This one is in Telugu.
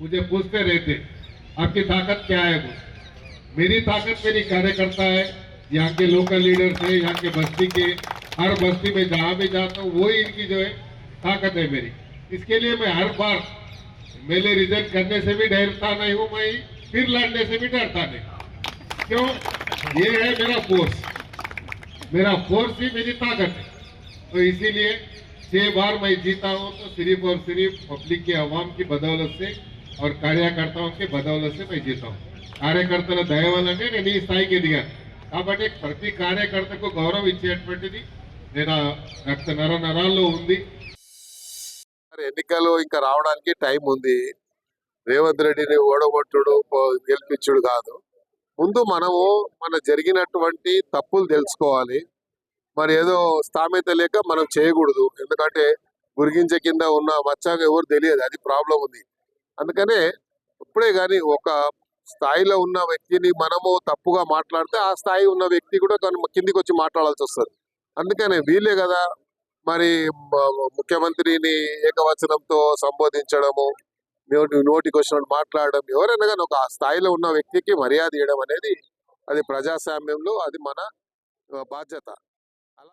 मुझे पूछते रहते, आपकी ताकत क्या है वो मेरी ताकत मेरी कार्यकर्ता है, यहाँ के लोकल लीडर थे यहाँ के बस्ती के, हर बस्ती में जहाँ भी जाता हूँ, वही इनकी जो है ताकत है मेरी। इसके लिए मैं हर बार मेले रिज़ल्ट करने से भी डरता नहीं हूँ, मैं फिर लड़ने से भी डरता नहीं क्यों? ये है मेरा फोर्स मेरा फोर्स ही मेरी ताकत है। तो इसीलिए छह बार मैं जीता हूँ तो सिर्फ़ और सिर्फ़ पब्लिक के आवाम की बदौलत से और कार्यकर्ताओं की बदौलत से मैं जीता हूँ కార్యకర్తల దయ వల్లనే నేను ఈ స్థాయికి ఎదిగాను కాబట్టి ప్రతి కార్యకర్తకు గౌరవం ఇచ్చేటువంటిది నేను రక్త నర నరాల్లో ఉంది మరి ఎన్నికలు ఇంకా రావడానికి టైం ఉంది రేవంత్ రెడ్డిని ఓడగొట్టుడు పో- గెలిపించుడు కాదు ముందు మనము మన జరిగినటువంటి తప్పులు తెలుసుకోవాలి మరి ఏదో స్థామిత లేక మనం చేయకూడదు ఎందుకంటే గురిగించ కింద ఉన్న మచ్చాగా ఎవరు తెలియదు అది ప్రాబ్లం ఉంది అందుకనే ఇప్పుడే కానీ ఒక స్థాయిలో ఉన్న వ్యక్తిని మనము తప్పుగా మాట్లాడితే ఆ స్థాయి ఉన్న వ్యక్తి కూడా కిందికి వచ్చి మాట్లాడాల్సి వస్తుంది అందుకనే వీళ్ళే కదా మరి ముఖ్యమంత్రిని ఏకవచనంతో సంబోధించడము నోటి నోటికి వచ్చినట్టు మాట్లాడడం ఎవరైనా కానీ ఒక స్థాయిలో ఉన్న వ్యక్తికి మర్యాద ఇవ్వడం అనేది అది ప్రజాస్వామ్యంలో అది మన బాధ్యత. అలా